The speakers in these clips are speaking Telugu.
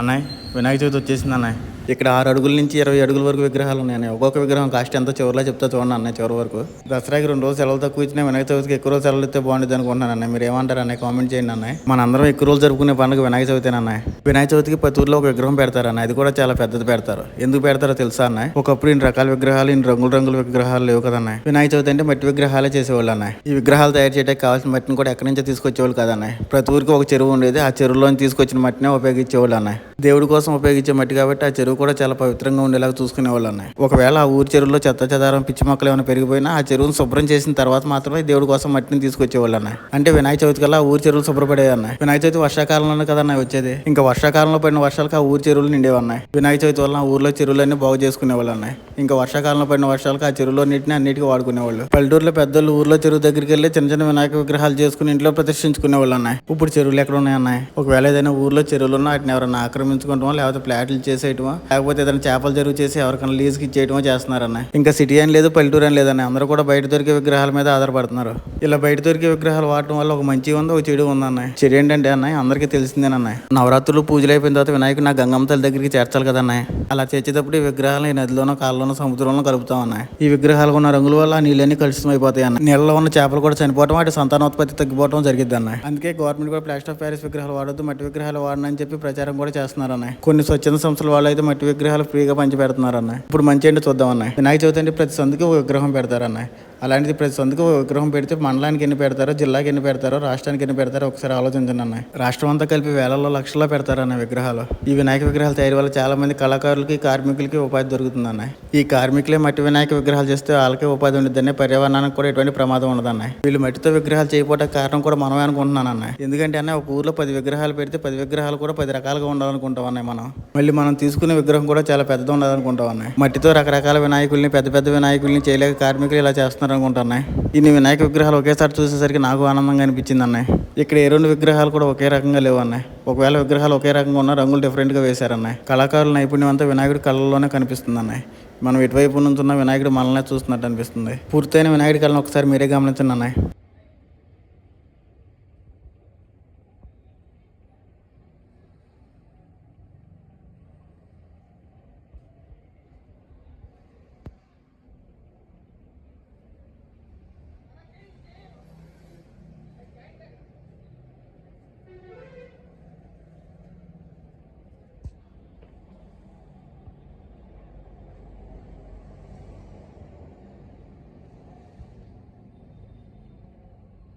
అన్నయ్య వినాయక చవితి వచ్చేసింది అన్నయ్య. ఇక్కడ ఆరు అడుగుల నుంచి ఇరవై అడుగుల వరకు విగ్రహాలు ఉన్నాయి ఒక్కొక్క విగ్రహం కాస్ట్ ఎంతో చివరిలో చెప్తా చూడండి అన్నయ్య చివరి వరకు. దసరాకి రెండు రోజులు సెలవులు తక్కువ ఇచ్చినా వినాయక చవితికి ఎక్కువ రోజులు సెలవులు ఇస్తే బాగుంటుంది అనుకుంటున్నాను అన్నయ్య. మీరు ఏమంటారు అన్నయ్య? కామెంట్ చేయండి అన్నయ్య. మనందరం ఎక్కువ రోజులు జరుపుకునే పండుగ వినాయక చవితి అన్నయ్య? వినాయక చవితికి ప్రతి ఊర్లో ఒక విగ్రహం పెడతారు అన్న అది కూడా చాలా పెద్దది పెడతారు. ఎందుకు పెడతారో తెలుసా అన్నయ్య? ఒకప్పుడు ఇన్ని రకాల విగ్రహాలు ఇన్ని రంగుల రంగుల విగ్రహాలు లేవు కదా వినాయక చవితి అంటే మట్టి విగ్రహాలే చేసేవాళ్ళు అన్నయ్య. ఈ విగ్రహాలు తయారు చేయడానికి కావాల్సిన మట్టిని కూడా ఎక్కడి నుంచో తీసుకొచ్చేవాళ్ళు కదా ప్రతి ఊరికి ఒక చెరువు ఉండేది. ఆ చెరువులో తీసుకొచ్చిన మట్టినే ఉపయోగించేవాళ్ళు అన్నయ్య. దేవుడి కోసం ఉపయోగించే మట్టి కాబట్టి ఆ చెరువు కూడా చాలా పవిత్రంగా ఉండేలాగా చూసుకునేవాళ్ళు అన్నయ్య. ఒకవేళ ఆ ఊరి చెరువులో చెత్త చెదారం పిచ్చి మొక్కలు ఏమైనా పెరిగిపోయినా ఆ చెరువును శుభ్రం చేసిన తర్వాత మాత్రమే దేవుడి కోసం మట్టిని తీసుకొచ్చేవాళ్ళు అన్నాయి అంటే వినాయక చవితి కల్లా ఊరి చెరువులు శుభ్రపడేవి అన్నాయి వినాయక చవితి వర్షాకాలంలోనే కదా అన్నయ్య వచ్చేది. ఇంకా వర్షాకాలంలో పడిన వర్షాలకు ఆ ఊరి చెరువులు నిండేవన్నాయి వినాయక చవితి వల్ల ఆ ఊర్లో చెరువులన్నీ బాగు చేసుకునేవాళ్ళు అన్నయ్య. ఇంకా వర్షాకాలంలో పడిన వర్షాలకు ఆ చెరువులో నీటిని అన్నిటికీ వాడుకునేవాళ్ళు. పల్లెటూరులో పెద్దలు ఊర్లో చెరువు దగ్గరికి వెళ్ళి చిన్న చిన్న వినాయక విగ్రహాలు చేసుకుని ఇంట్లో ప్రదర్శించుకునేవాళ్ళు అన్నాయి ఇప్పుడు చెరువులు ఎక్కడ ఉన్నాయి అన్నాయి ఒకవేళ ఏదైనా ఊర్లో చెరువులు ఉన్నా వాటిని ఎవరైనా ఆక్రమించుకుంటామో లేకపోతే ఫ్లాట్లు చేసేయటమో? లేకపోతే ఏదైనా చేపల చెరువు చేసి ఎవరికైనా లీజుకి ఇచ్చేయటమో చేస్తున్నారు ఇంకా సిటీ అని లేదు పల్లెటూరు అని లేదన్న? అందరూ కూడా బయట దొరికే విగ్రహాల మీద ఆధారపడుతున్నారు. ఇలా బయట దొరికే విగ్రహాలు వాడటం వల్ల ఒక మంచి ఉంది ఒక చెడు ఉంది అన్నాయి చెడు ఏంటంటే అన్నాయి అందరికీ తెలిసిందేనన్నాయి నవరాత్రులు పూజలు అయిపోయిన తర్వాత వినాయకుడు నా గంగమ్మ తల్లి దగ్గరికి చేర్చాలి కదా అన్నాయి అలా చేర్చేటప్పుడు ఈ విగ్రహాలు ఈ నదిలోనో కాళ్ళలోనో సముద్రంలో కలుపుతాం అన్నాయి ఈ విగ్రహాలకు ఉన్న రంగుల వల్ల నీళ్ళన్నీ కలుషితం అయిపోతాయి అన్న? నీళ్ళలో ఉన్న చేపలు కూడా చనిపోవడం వాటి సంతానోత్పత్తి తగ్గిపోవడం జరిగిందన్నాయి అందుకే గవర్నమెంట్ కూడా ప్లాస్టర్ ఆఫ్ ప్యారిస్ విగ్రహాలు వాడొద్దు మట్టి విగ్రహాలు వాడనని చెప్పి ప్రచారం కూడా చేస్తున్నారు కొన్ని స్వచ్ఛంద సంస్థల వాళ్ళు అయితే మట్టి విగ్రహాలు ఫ్రీగా పంచి పెడుతున్నారన్న ఇప్పుడు మంచి ఏంటో చూద్దాం అన్నాయి వినాయక చవితి అంటే ప్రతి సందుకి ఒక విగ్రహం పెడతారన్న అలాంటిది ప్రతి సందుకు విగ్రహం పెడితే మండలానికి ఎన్ని పెడతారో జిల్లాకి ఎన్ని పెడతారో రాష్ట్రానికి ఎన్ని పెడతారో ఒకసారి ఆలోచించండి అన్నాయి రాష్ట్రం అంతా కలిపి వేలలో లక్షల్లో పెడతారన్న విగ్రహాలు. ఈ వినాయక విగ్రహాలు తయారు వల్ల చాలా మంది కళాకారులకి కార్మికులకి ఉపాధి దొరుకుతుంది ఈ కార్మికులే మట్టి వినాయక విగ్రహాలు చేస్తే వాళ్ళకే ఉపాధి ఉండదని పర్యావరణానికి కూడా ఎటువంటి ప్రమాదం ఉండదన్న వీళ్ళు మట్టితో విగ్రహాలు చేయకపోవడానికి కారణం కూడా మనమే అనుకుంటున్నాను అన్న ఎందుకంటే అన్న ఒక ఊర్లో పది విగ్రహాలు పెడితే పది విగ్రహాలు కూడా పది రకాలుగా ఉండాలనుకుంటాం అన్నయ్య మనం. మళ్ళీ మనం తీసుకునే విగ్రహం కూడా చాలా పెద్దది ఉండాలనుకుంటాం అన్నాయి మట్టితో రకరకాల వినాయకుల్ని పెద్ద పెద్ద వినాయకుల్ని చేయలేక కార్మికులు ఇలా చేస్తున్నారు అనుకుంటున్నాయి ఇన్ని వినాయక విగ్రహాలు ఒకేసారి చూసేసరికి నాకు ఆనందంగా అనిపించింది అన్నాయి ఇక్కడ ఏ రెండు విగ్రహాలు కూడా ఒకే రకంగా లేవు అన్నాయి ఒకవేళ విగ్రహాలు ఒకే రకంగా ఉన్నా రంగులు డిఫరెంట్గా వేశారన్నాయి కళాకారుల నైపుణ్యం అంతా వినాయకుడి కళ్ళలోనే కనిపిస్తుంది అన్నాయి మనం ఎటువైపు నుంచి ఉన్న వినాయకుడు మనల్నే చూస్తున్నట్టు అనిపిస్తుంది. పూర్తయిన వినాయకుడి కళను ఒకసారి మీరే గమనించండి అన్నాయి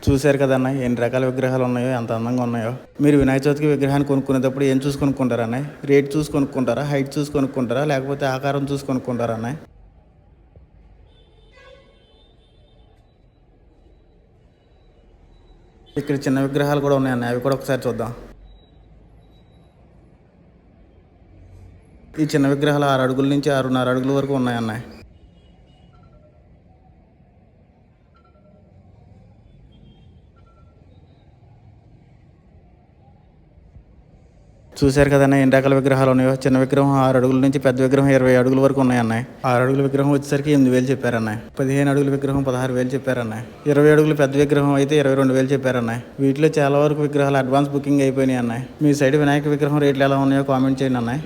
చూశారు కదన్న? ఎన్ని రకాల విగ్రహాలు ఉన్నాయో ఎంత అందంగా ఉన్నాయో. మీరు వినాయక చవితికి విగ్రహాన్ని కొనుక్కునేటప్పుడు ఏం చూసి కొనుక్కుంటారా అన్నయ్య? రేట్ చూసి కొనుక్కుంటారా? హైట్ చూసి కొనుక్కుంటారా? లేకపోతే ఆకారం చూసి కొనుక్కుంటారా అన్నయ్య? ఇక్కడ చిన్న విగ్రహాలు కూడా ఉన్నాయన్న అవి కూడా ఒకసారి చూద్దాం. ఈ చిన్న విగ్రహాలు ఆరు అడుగుల నుంచి ఆరున్నర అడుగుల వరకు ఉన్నాయన్నాయి చూశారు కదన్నా ఎన్ని రకాల విగ్రహాలు ఉన్నాయో? చిన్న విగ్రహం ఆరు అడుగుల నుంచి పెద్ద విగ్రహం ఇరవై అడుగుల వరకు ఉన్నాయన్నాయి ఆరు అడుగుల విగ్రహం వచ్చేసరికి ఎనిమిది వేలు చెప్పారన్నాయి పదిహేను అడుగుల విగ్రహం పదహారు వేలు చెప్పారన్నాయి ఇరవై అడుగుల పెద్ద విగ్రహం అయితే ఇరవై రెండు వేలు చెప్పారన్నాయి వీటిలో చాలా వరకు విగ్రహాలు అడ్వాన్స్ బుకింగ్ అయిపోయినాయి అన్నాయి మీ సైడ్ వినాయక విగ్రహం రేట్లు ఎలా ఉన్నాయో కామెంట్ చేయండి అన్నాయి